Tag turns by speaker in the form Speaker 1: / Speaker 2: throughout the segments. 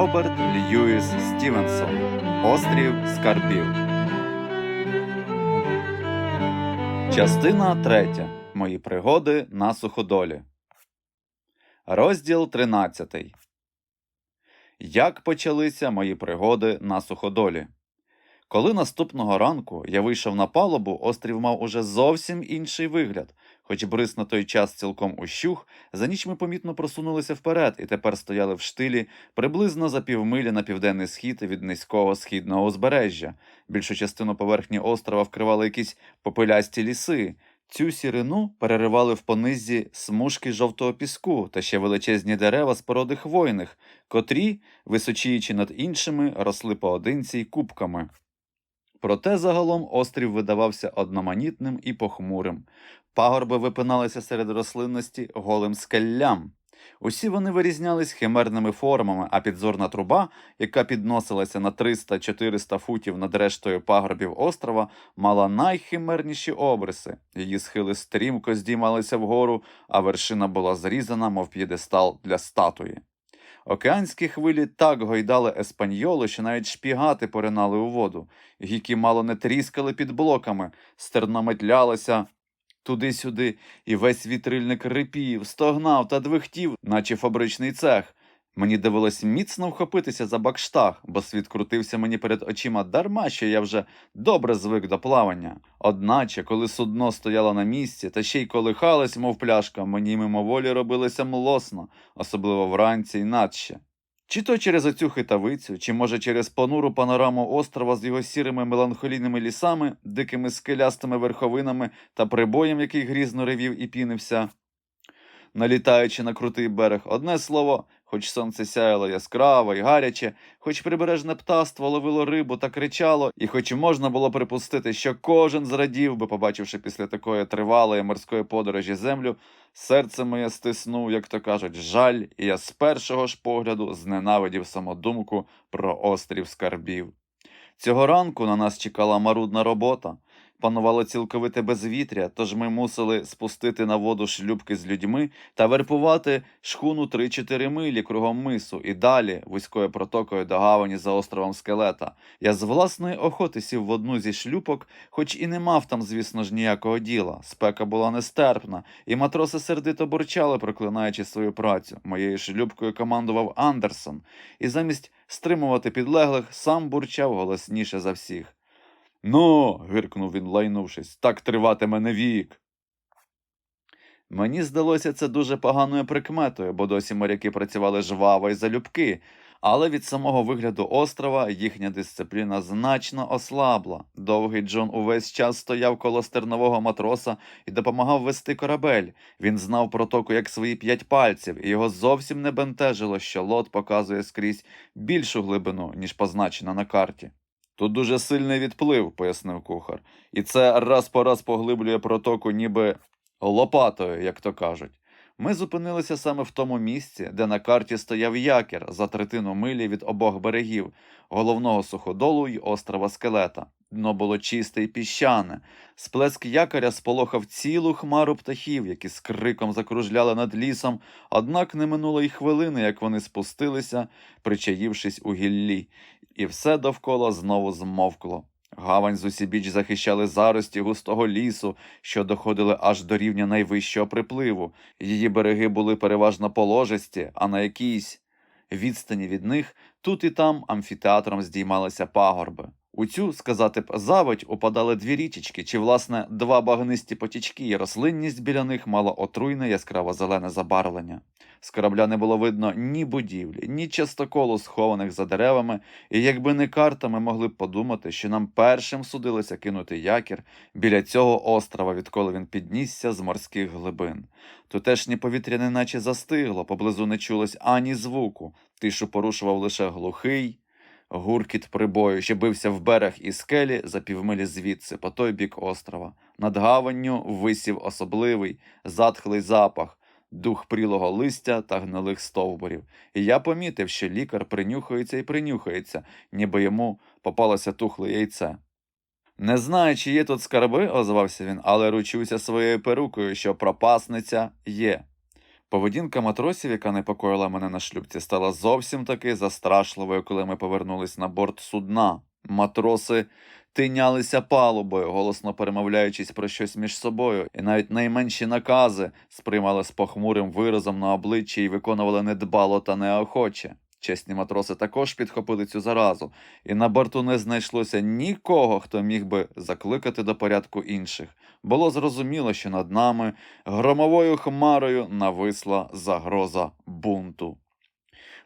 Speaker 1: Роберт Льюіс Стівенсон Острів Скарбів. Частина третя. Мої пригоди на суходолі. Розділ 13. Як почалися мої пригоди на суходолі? Коли наступного ранку я вийшов на палубу, острів мав уже зовсім інший вигляд. Хоч бриз на той час цілком ущух, за ніч ми помітно просунулися вперед і тепер стояли в штилі приблизно за півмилі на південний схід від низького східного узбережжя. Більшу частину поверхні острова вкривали якісь попелясті ліси. Цю сірину переривали в понизі смужки жовтого піску та ще величезні дерева з породи хвойних, котрі, височіючи над іншими, росли поодинці й купками. Проте загалом острів видавався одноманітним і похмурим. Пагорби випиналися серед рослинності голим скеллям. Усі вони вирізнялись химерними формами, а підзорна труба, яка підносилася на 300-400 футів над рештою пагорбів острова, мала найхимерніші обриси. Її схили стрімко здіймалися вгору, а вершина була зрізана, мов п'єдестал для статуї. Океанські хвилі так гойдали еспаньолу, що навіть шпігати поринали у воду. Гіки мало не тріскали під блоками, стерно метлялися туди-сюди, і весь вітрильник рипів, стогнав та двихтів, наче фабричний цех. Мені довелось міцно вхопитися за бакштаг, бо світ крутився мені перед очима дарма, що я вже добре звик до плавання. Одначе, коли судно стояло на місці та ще й колихалось, мов пляшка, мені мимоволі робилося млосно, особливо вранці й надще. Чи то через оцю хитавицю, чи може через понуру панораму острова з його сірими меланхолійними лісами, дикими скелястими верховинами та прибоєм, який грізно ревів і пінився. Налітаючи на крутий берег, одне слово, хоч сонце сяяло яскраво і гаряче, хоч прибережне птаство ловило рибу та кричало, і хоч можна було припустити, що кожен зрадів би, побачивши після такої тривалої морської подорожі землю, серце моє стиснув, як то кажуть, жаль, і я з першого ж погляду зненавидів самодумку про острів скарбів. Цього ранку на нас чекала марудна робота. Панувало цілковите безвітря, тож ми мусили спустити на воду шлюбки з людьми та верпувати шхуну 3-4 милі кругом мису і далі вузькою протокою до гавані за островом скелета. Я з власної охоти сів в одну зі шлюпок, хоч і не мав там, звісно ж, ніякого діла. Спека була нестерпна, і матроси сердито бурчали, проклинаючи свою працю. Моєю шлюбкою командував Андерсон, і замість стримувати підлеглих сам бурчав голосніше за всіх. Ну, гиркнув він, лайнувшись, так триватиме не вік. Мені здалося це дуже поганою прикметою, бо досі моряки працювали жваво і залюбки, але від самого вигляду острова їхня дисципліна значно ослабла. Довгий Джон увесь час стояв коло стернового матроса і допомагав вести корабель. Він знав протоку як свої п'ять пальців, і його зовсім не бентежило, що лот показує скрізь більшу глибину, ніж позначена на карті. Тут дуже сильний відплив, пояснив кухар, і це раз по раз поглиблює протоку, ніби лопатою, як то кажуть. Ми зупинилися саме в тому місці, де на карті стояв якір за третину милі від обох берегів, головного суходолу й острова скелета. Дно було чисте й піщане. Сплеск якоря сполохав цілу хмару птахів, які з криком закружляли над лісом, однак не минуло й хвилини, як вони спустилися, причаївшись у гіллі, і все довкола знову змовкло. Гавань з усібіч захищали зарості густого лісу, що доходили аж до рівня найвищого припливу. Її береги були переважно положисті, а на якійсь відстані від них тут і там амфітеатром здіймалися пагорби. У цю, сказати б, заводь упадали дві річечки, чи, власне, два багнисті потічки, і рослинність біля них мала отруйне яскраво зелене забарвлення. З корабля не було видно ні будівлі, ні частоколу схованих за деревами, і якби не карта, ми могли б подумати, що нам першим судилося кинути якір біля цього острова, відколи він піднісся з морських глибин. Тутешнє повітря неначе застигло, поблизу не чулось ані звуку, тишу порушував лише глухий. Гуркіт прибою, що бився в берег і скелі за півмилі звідси, по той бік острова. Над гаванню висів особливий, затхлий запах, дух прілого листя та гнилих стовбурів. І я помітив, що лікар принюхується і принюхається, ніби йому попалося тухле яйце. Не знаю, чи є тут скарби, озвався він, але ручуся своєю перукою, що пропасниця є. Поведінка матросів, яка непокоїла мене на шлюбці, стала зовсім таки застрашливою, коли ми повернулись на борт судна. Матроси тинялися палубою, голосно перемовляючись про щось між собою, і навіть найменші накази сприймали з похмурим виразом на обличчі і виконували недбало та неохоче. Чесні матроси також підхопили цю заразу, і на борту не знайшлося нікого, хто міг би закликати до порядку інших. Було зрозуміло, що над нами громовою хмарою нависла загроза бунту.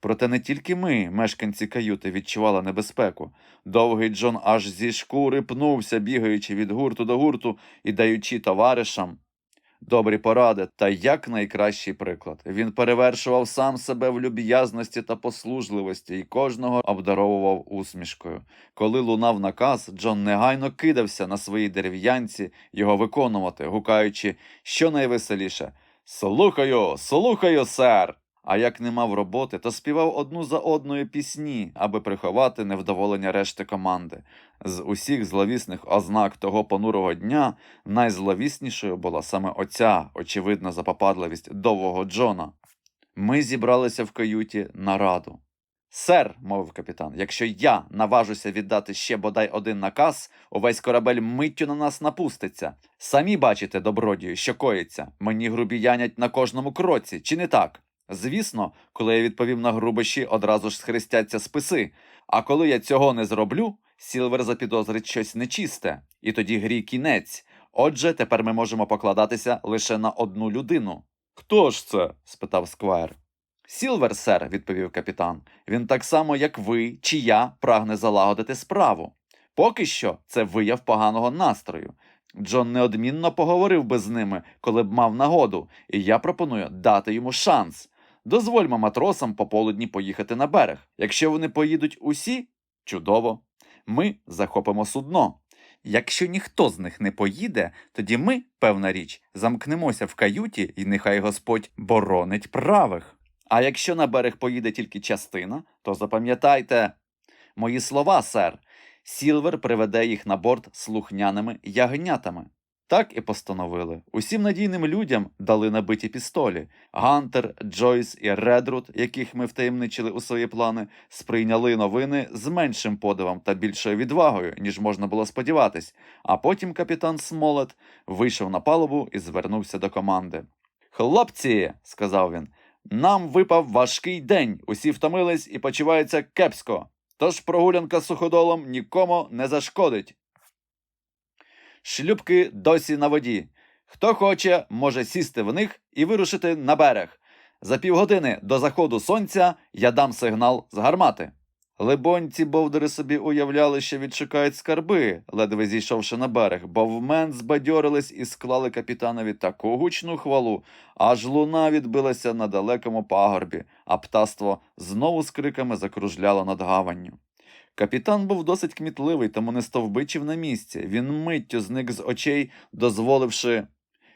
Speaker 1: Проте не тільки ми, мешканці каюти, відчували небезпеку. Довгий Джон аж зі шкури пнувся, бігаючи від гурту до гурту і даючи товаришам добрі поради та як найкращий приклад. Він перевершував сам себе в люб'язності та послужливості і кожного обдаровував усмішкою. Коли лунав наказ, Джон негайно кидався на своїй дерев'янці його виконувати, гукаючи щонайвеселіше Слухаю, слухаю, сер. А як не мав роботи, то співав одну за одною пісні, аби приховати невдоволення решти команди. З усіх зловісних ознак того понурого дня найзловіснішою була саме оця очевидна запопадливість довгого Джона. Ми зібралися в каюті на раду. Сер, мовив капітан, якщо я наважуся віддати ще бодай один наказ, увесь корабель миттю на нас напуститься. Самі бачите, добродію, що коїться. Мені грубіянять на кожному кроці, чи не так? Звісно, коли я відповім на грубощі, одразу ж схрестяться списи. А коли я цього не зроблю, Сілвер запідозрить щось нечисте, і тоді грі кінець. Отже, тепер ми можемо покладатися лише на одну людину. Хто ж це? спитав Сквайр. Сілвер, сер, відповів капітан. Він так само, як ви чи я, прагне залагодити справу. Поки що це вияв поганого настрою. Джон неодмінно поговорив би з ними, коли б мав нагоду, і я пропоную дати йому шанс. Дозвольмо матросам пополудні поїхати на берег. Якщо вони поїдуть усі, чудово. Ми захопимо судно. Якщо ніхто з них не поїде, тоді ми, певна річ, замкнемося в каюті, і нехай Господь боронить правих. А якщо на берег поїде тільки частина, то запам'ятайте мої слова, сер. Сілвер приведе їх на борт слухняними ягнятами. Так і постановили. Усім надійним людям дали набиті пістолі. Гантер, Джойс і Редрут, яких ми втаємничили у свої плани, сприйняли новини з меншим подивом та більшою відвагою, ніж можна було сподіватись. А потім капітан Смолет вийшов на палубу і звернувся до команди. Хлопці, сказав він, нам випав важкий день. Усі втомились і почуваються кепсько. Тож прогулянка суходолом нікому не зашкодить. Шлюбки досі на воді. Хто хоче, може сісти в них і вирушити на берег. За півгодини до заходу сонця я дам сигнал з гармати. Либонь, ці бовдери собі уявляли, що відшукають скарби, ледве зійшовши на берег, бо в мен збадьорились і склали капітанові таку гучну хвалу, аж луна відбилася на далекому пагорбі, а птаство знову з криками закружляло над гаванню. Капітан був досить кмітливий, тому не стовбичив на місці. Він миттю зник з очей, дозволивши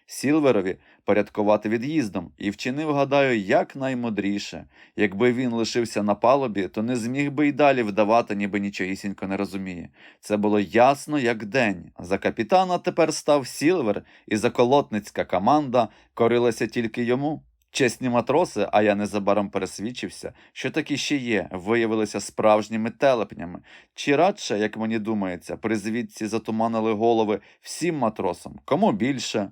Speaker 1: Сілверові порядкувати від'їздом, і вчинив, гадаю, якнаймудріше. Якби він лишився на палубі, то не зміг би й далі вдавати, ніби нічогісінько не розуміє. Це було ясно, як день. За капітана тепер став Сілвер, і заколотницька команда корилася тільки йому. Чесні матроси, а я незабаром пересвідчився, що такі ще є, виявилися справжніми телепнями. Чи радше, як мені думається, при звідці затуманили голови всім матросам, кому більше,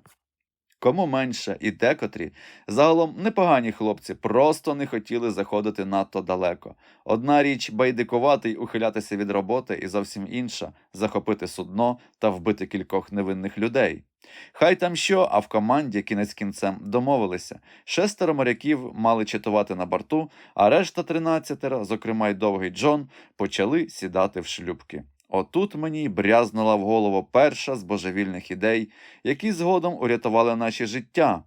Speaker 1: кому менше, і декотрі, загалом непогані хлопці, просто не хотіли заходити надто далеко. Одна річ байдикувати й ухилятися від роботи, і зовсім інша захопити судно та вбити кількох невинних людей. Хай там що, а в команді кінець кінцем домовилися. Шестеро моряків мали чатувати на борту, а решта тринадцятеро, зокрема й довгий Джон, почали сідати в шлюбки. Отут мені брязнула в голову перша з божевільних ідей, які згодом урятували наші життя.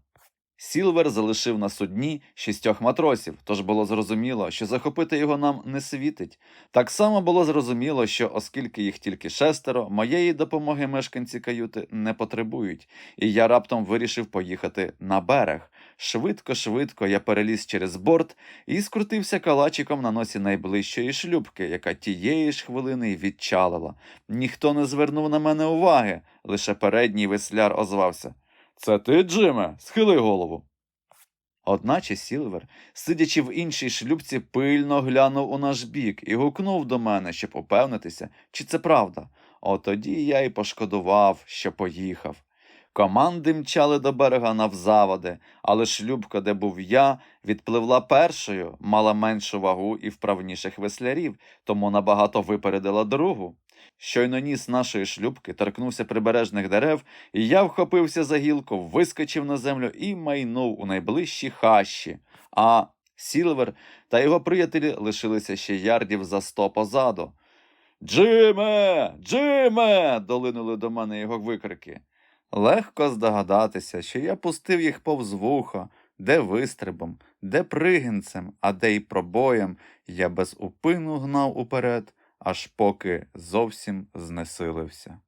Speaker 1: Сілвер залишив на судні шістьох матросів, тож було зрозуміло, що захопити його нам не світить. Так само було зрозуміло, що оскільки їх тільки шестеро, моєї допомоги мешканці каюти не потребують, і я раптом вирішив поїхати на берег. Швидко-швидко я переліз через борт і скрутився калачиком на носі найближчої шлюбки, яка тієї ж хвилини відчалила. Ніхто не звернув на мене уваги, лише передній весляр озвався. Це ти, Джиме? Схили голову. Одначе Сілвер, сидячи в іншій шлюбці, пильно глянув у наш бік і гукнув до мене, щоб упевнитися, чи це правда. Отоді я й пошкодував, що поїхав. Команди мчали до берега навзаводи, але шлюбка, де був я, відпливла першою, мала меншу вагу і вправніших веслярів, тому набагато випередила другу. Щойно ніс нашої шлюбки торкнувся прибережних дерев, і я вхопився за гілку, вискочив на землю і майнув у найближчі хащі. А Сілвер та його приятелі лишилися ще ярдів за сто позаду. Джиме! Джиме! долинули до мене його викрики. Легко здогадатися, що я пустив їх повз вуха, де вистрибом, де пригінцем, а де й пробоєм я без упину гнав уперед, аж поки зовсім знесилився.